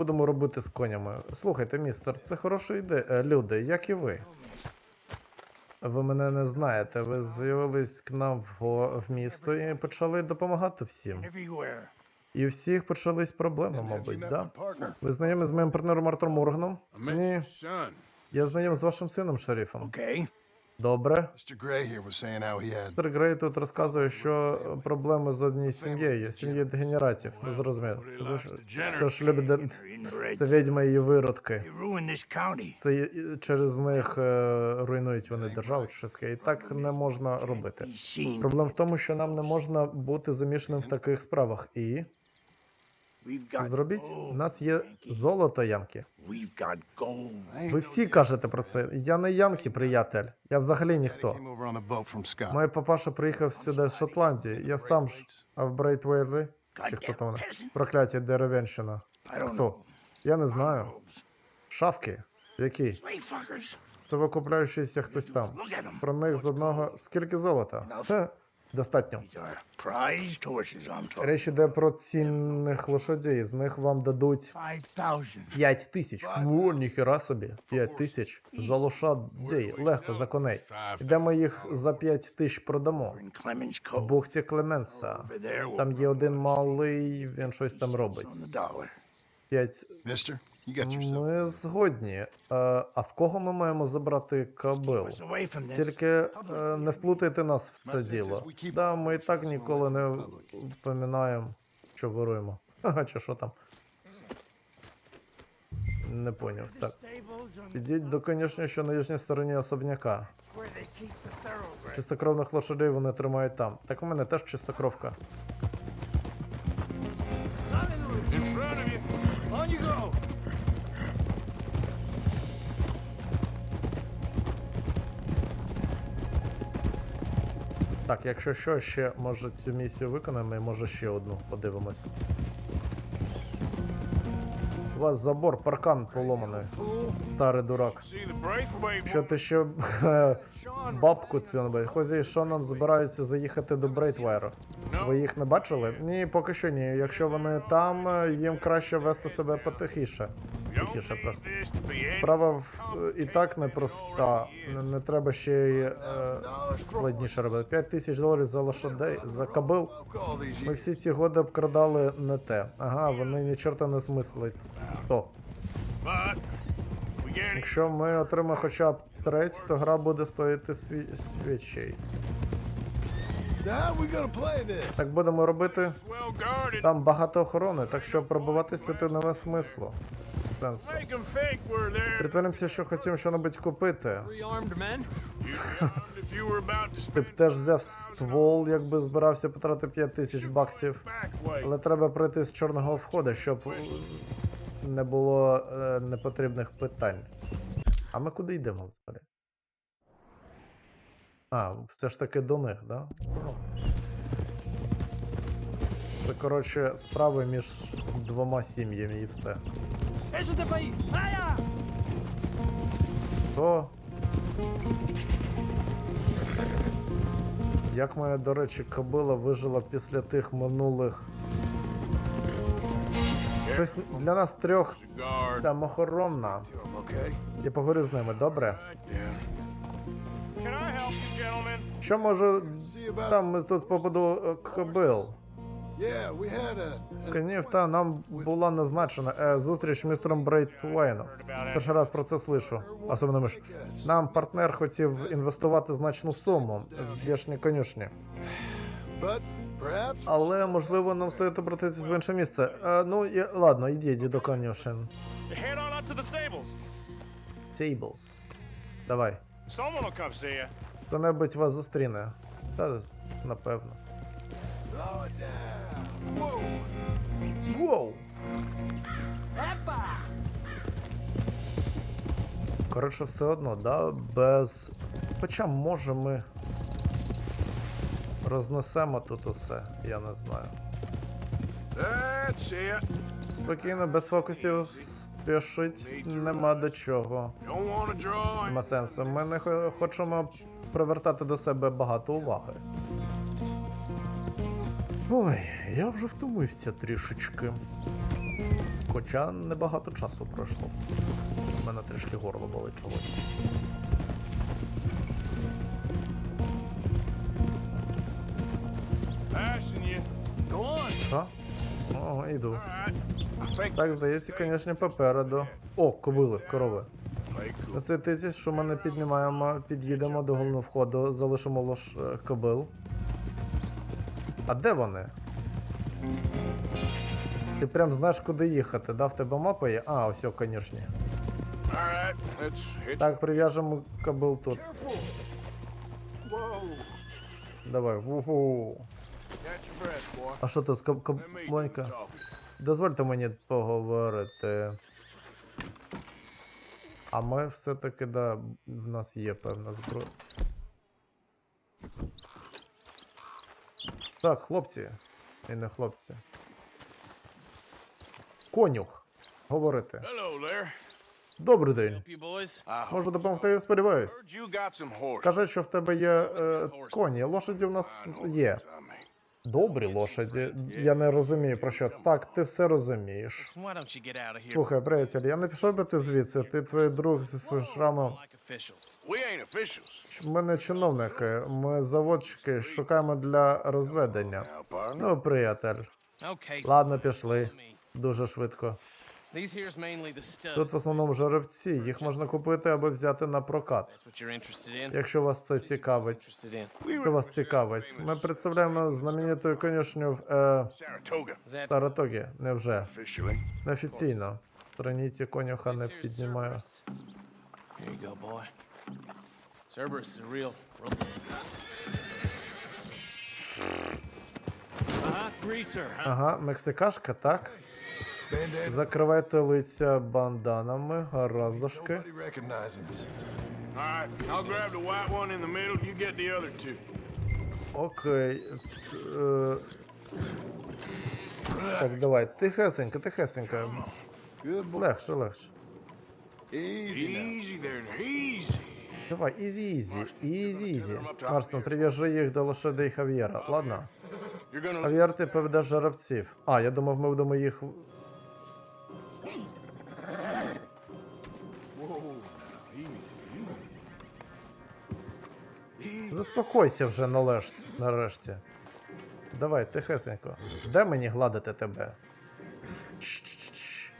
будемо робити з конями? Слухайте, містер, це хороша ідея. Е, Люди, як і ви. Ви мене не знаєте. Ви з'явились к нам в, місто і почали допомагати всім. І у всіх почались проблеми, мабуть, да? Ви знайомі з моїм партнером Артуром Морганом? Ні. Я знайом з вашим сином, шерифом. Okay. Добре. Містер Грей тут розказує, що проблеми з однією сім'єю, сім'єю дегенератів. Не зрозуміло. Це ж де- Це відьма і її виродки. Це через них е, руйнують вони державу чи щось таке. І так не можна робити. Проблема в тому, що нам не можна бути замішаним в таких справах. І зробіть, у нас є золото, gold. Ви всі кажете про це. Я не Янки, приятель. Я взагалі ніхто. Мій папаша приїхав сюди з Шотландії. Я сам ж. А в Брейтвейлі? Чи хто там? Прокляття деревенщина. Хто? Я не знаю. Шавки? Які? Це викупляючийся хтось там. Про них з одного скільки золота? Хе, достатньо. Річ іде про цінних лошадей. З них вам дадуть Five thousand. 5 тисяч. О, ніхера собі. 5 тисяч за лошадей. Легко за коней. Де ми їх за 5 тисяч продамо? В бухті Клеменса. Там є один малий, він щось там робить. on the 5 Mister, you got yourself. Ми згодні. Е, А в кого ми маємо забрати this. Тільки е, не вплутайте нас в це діло. Да, ми і так ніколи не впоминаємо, що воруємо. Ага, чи що там. Не поняв. Так. Ідіть до конюшні, що на южній стороні особняка. Чистокровних лошадей вони тримають там. Так у мене теж чистокровка. On you go. Так, якщо що, ще може цю місію виконаємо і може ще одну подивимось. У вас забор, паркан поломаний. Старий дурак. Що ти ще бабку цю не? Хозі і Шоном збираються заїхати до Брейтвайру. Ви їх не бачили? Ні, поки що ні. Якщо вони там, е, їм краще вести себе потихіше. Тихіше просто. Справа в, і так непроста. Не, не треба ще й е, складніше робити. 5 тисяч доларів за лошадей, за кабил. Ми всі ці годи обкрадали не те. Ага, вони ні чорта не смислять. То. but if we get it, Якщо ми отримаємо хоча б треть, то гра буде стоїти сві... свічей. Так будемо робити. Там багато охорони, так що пробуватись тут немає смислу. Сенсу. Притворимося, що хотім щось купити. Ти б теж взяв ствол, якби збирався потратити 5 тисяч баксів. Але треба пройти з чорного входу, щоб не було е, непотрібних питань. А ми куди йдемо взагалі? А, все ж таки до них, да? Це, коротше, справи між двома сім'ями і все. Eso te país! ¡Vaya! То. Як моя, до речі, кобила вижила після тих минулих. Щось для нас трьох там охоронна. Я поговорю з ними, добре? Що може. Там ми тут побуду кобил. Yeah, we had a. a Конів, та нам була назначена е, зустріч з містером Брейтвейном. Перший раз про це слышу. Особливо ми ж. Нам партнер хотів інвестувати значну суму в здешні конюшні. Але можливо нам слід обратитися в інше місце. Е, ну, я, ладно, йдіть до конюшен. Stables. Stables. Давай. You. Хто-небудь вас зустріне. Та, напевно. Воу! Коротше, все одно, да, без. Хоча може ми рознесемо тут усе, я не знаю. Спокійно, без фокусів спішить нема до чого. Нема сенсу. Ми не хочемо привертати до себе багато уваги. Ой, я вже втомився трішечки. Хоча небагато часу пройшло. У мене трішки горло болить чогось. Що? О, think Так, здається, звісно, попереду. О, кобили, корови. світитесь, що ми не піднімаємо, під'їдемо до головного входу, залишимо лиш е, кобил. А де вони? Ти прям знаєш, куди їхати, да? В тебе мапа є? А, о, звісно. Так, прив'яжемо кобил тут. Давай, вуху. А що тут, talking. Дозвольте мені поговорити. А ми все-таки, да, в нас є певна зброя. Так, хлопці. І не хлопці. Конюх. Говорити. Hello there. Добрий день. Можу допомогти, я сподіваюсь. Кажуть, що в тебе є е, коні. Лошаді в нас є. Добрі лошаді. Я не розумію про що. Так, ти все розумієш. Слухай, приятель, я не пішов би ти звідси, ти твій друг зі своїм шрамом. Ми не чиновники, ми заводчики, шукаємо для розведення. Ну, приятель. Ладно, пішли. Дуже швидко. Тут в основному жеребці, їх можна купити або взяти на прокат. Якщо вас це цікавить. Interested in. We Що вас цікавить? Ми представляємо знамениту конюшню в е, Таратогі. Невже? Неофіційно. Страниці конюха не піднімаю. Uh-huh. Ага, мексикашка, так? Закривайте лиця банданами, two. Окей. Е, Так, давай, тихесенько, тихесенько. Легше, легше. Easy now. Easy there, easy. Давай, ізі, ізі, ізі, ізі. Марстон, прив'яжи їх до лошадей Хав'єра, ладно? Хав'єр, ти поведеш жеребців. А, я думав, ми будемо їх. Заспокойся вже нарешті. нарешті. Давай, тихесенько. Де мені гладити тебе? Чш-чш-чш.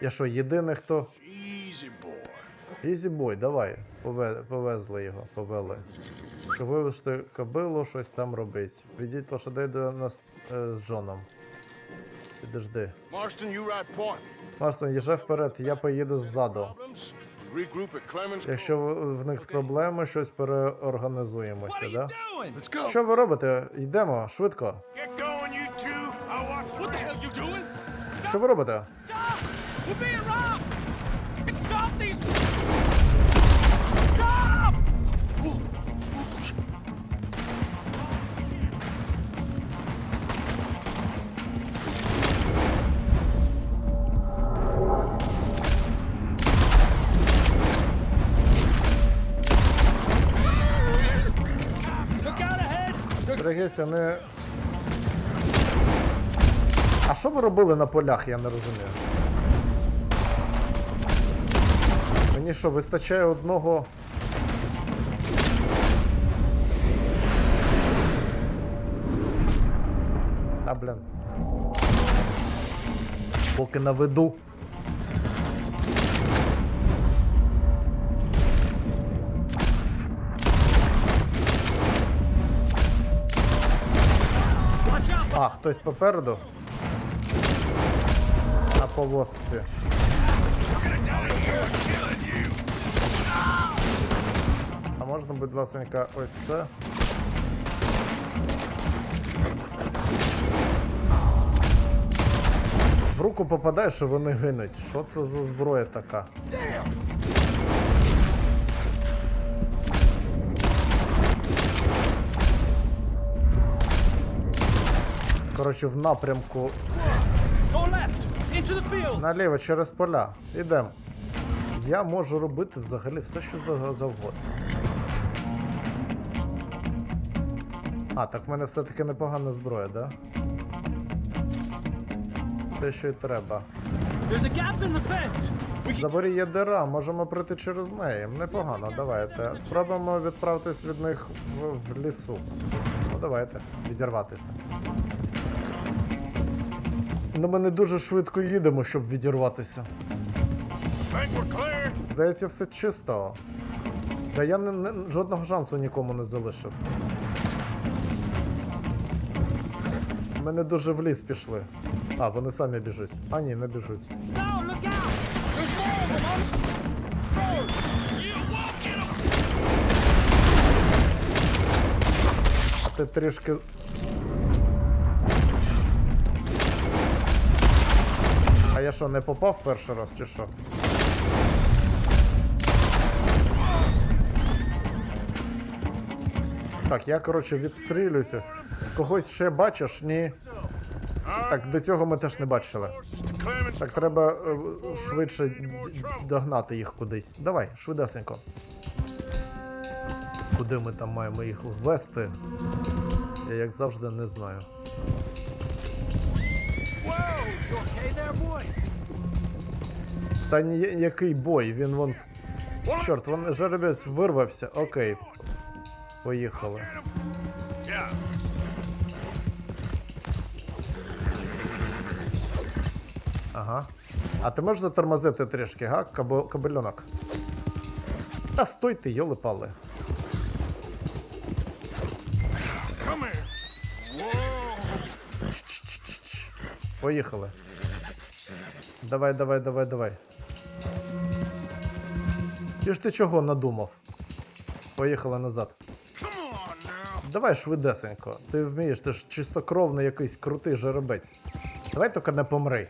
Я що, єдиний, хто. easy. Ізі бой, давай. Повезли його, повели. Щоб вивезти кобилу, щось там робить. Ведіть лошадей до нас е, з Джоном. Підожди. Марстон, їжджай вперед, я поїду ззаду. Якщо в- них проблеми, щось переорганізуємося, да? Що ви робите? Йдемо, швидко. Що ви you Берегися, не. А що ви робили на полях, я не розумію. Мені що, вистачає одного. А, блін. Поки наведу. Watch А, хтось попереду. На повозці. А можна, будь ласка, ось це? В руку попадає, що вони гинуть. Що це за зброя така? Коротше, в напрямку наліво через поля. Ідемо. Я можу робити взагалі все, що за- завгодно. А, так в мене все-таки непогана зброя, да? Те, що й треба. Заборі є дира, можемо пройти через неї. Непогано, давайте. Спробуємо відправитись від них в, в лісу. Ну давайте, відірватися. Ну ми не дуже швидко їдемо, щоб відірватися. Здається, все чисто. Та я не, не- жодного шансу нікому не залишив. Ми не дуже в ліс пішли. А, вони самі біжуть. А ні, не біжуть. А ти трішки. Я що, не попав перший раз чи що? Так, я коротше відстрілююся. Когось ще бачиш? Ні. Так, до цього ми теж не бачили. Так, треба е, швидше догнати їх кудись. Давай, швидесенько. Куди ми там маємо їх ввести? Я як завжди не знаю. Whoa! You okay there, boy? Та ні, який бой, він вон. Чорт, вон жеребець вирвався. Окей. Поїхали. Ага. А ти можеш затормозити трішки, га? Кабельонок. Та стой ти, йоли пали. Поїхали. Давай, давай, давай, давай. Ти ж ти чого надумав? Поїхали назад. Давай швидесенько. Ти вмієш, ти ж чистокровний якийсь крутий жеребець. Давай тільки не помри.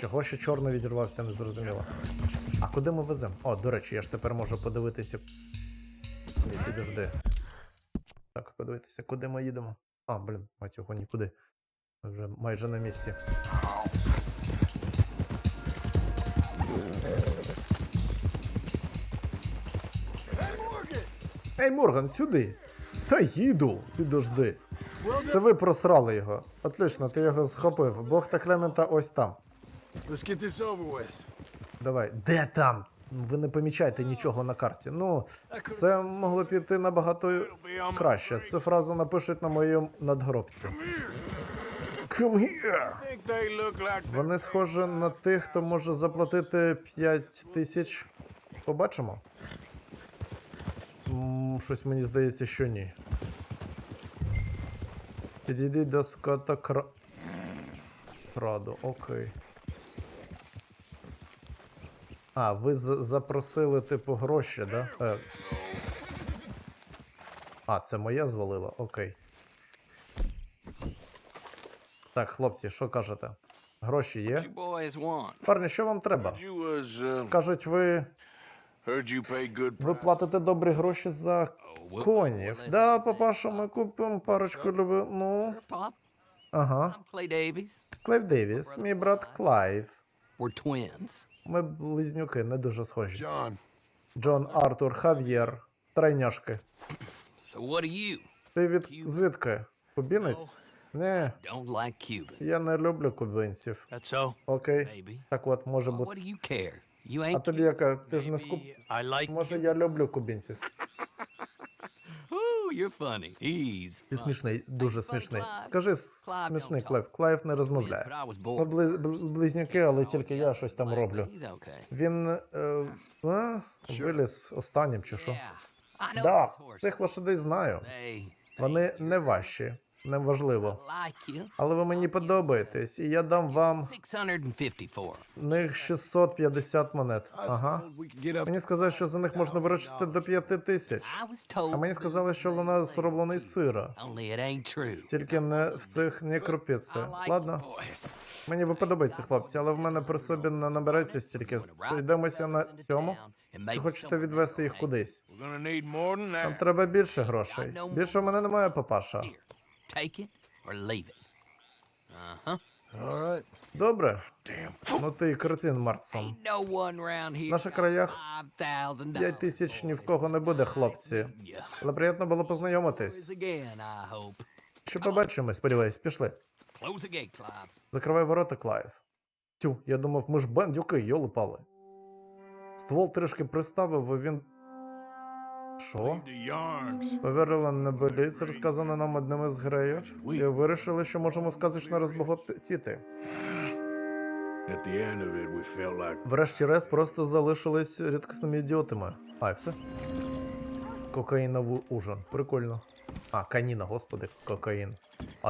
Чого ще чорний відірвався, не зрозуміло. А куди ми веземо? О, до речі, я ж тепер можу подивитися. Ні, підожди. Так, подивитися, куди ми їдемо. А, блін, мать його нікуди. Ми вже майже на місці. Ей, Морган, сюди. Та їду, підожди. Це ви просрали його. Отлично, ти його схопив. Бог та Клемента ось там. Давай. Де там? Ви не помічаєте нічого на карті. Ну, це могло піти набагато краще. Цю фразу напишуть на моєму надгробці. Вони схожі на тих, хто може заплатити 5 тисяч. Побачимо. Щось мені здається, що ні. Підійди до скота кра... краду, окей. А, ви з- запросили, типу, гроші, да? Е. А, це моя звалила? Окей. Так, хлопці, що кажете? Гроші є? Парні, що вам треба? uh, Кажуть, ви, ви платите добрі гроші за конів. Да, папаша, ми купимо парочку люби. Ну, ага. Клайв Девіс, мій брат Клайв. Ми близнюки, не дуже схожі. John, Джон Артур, Хав'єр, тройняшки. So what are you? Ти від звідки? Кубінець? Не, Don't like я не люблю кубинців. Окей. Так от, може бути. А тобі яка? Ти ж не like. Може, я люблю кубинців. Ooh, you're funny. He's Ти смішний, дуже смішний. Скажи смішний Клайв. Клайв не розмовляє. бли- близнюки, але тільки я щось там роблю. Він е, а, виліз останнім чи що? Да, цих лошадей знаю. Вони не важчі, неважливо. Але ви мені подобаєтесь, і я дам вам 654. них 650 монет. Ага. Мені сказали, що за них можна виручити до 5 тисяч. А мені сказали, що вона зроблений з сира. Тільки не в цих не крупиці. Ладно? Мені ви подобаються, хлопці, але в мене при собі не набереться стільки. Йдемося на цьому. Чи хочете відвести їх кудись? Нам треба більше грошей. Більше в мене немає, папаша. Take it or leave it. Uh huh. All right. Добре. Ну ти кретин, Марцон. Ain't no one round here. В наших краях Five thousand П'ять тисяч ні в кого не буде, хлопці. Але приємно було познайомитись. Again, I. Ще побачимо, сподіваюсь, пішли. Закривай ворота, Клайв. Тю, я думав, ми ж бандюки, йолипали. Ствол трішки приставив, і він. Що? Повірила небеліць, розказана нам одним із греїв, і вирішили, що можемо сказочно like Врешті-решт просто залишились рідкісними ідіотами. А, і все. Кокаїновий ужин. Прикольно. А, каніна, господи, кокаїн.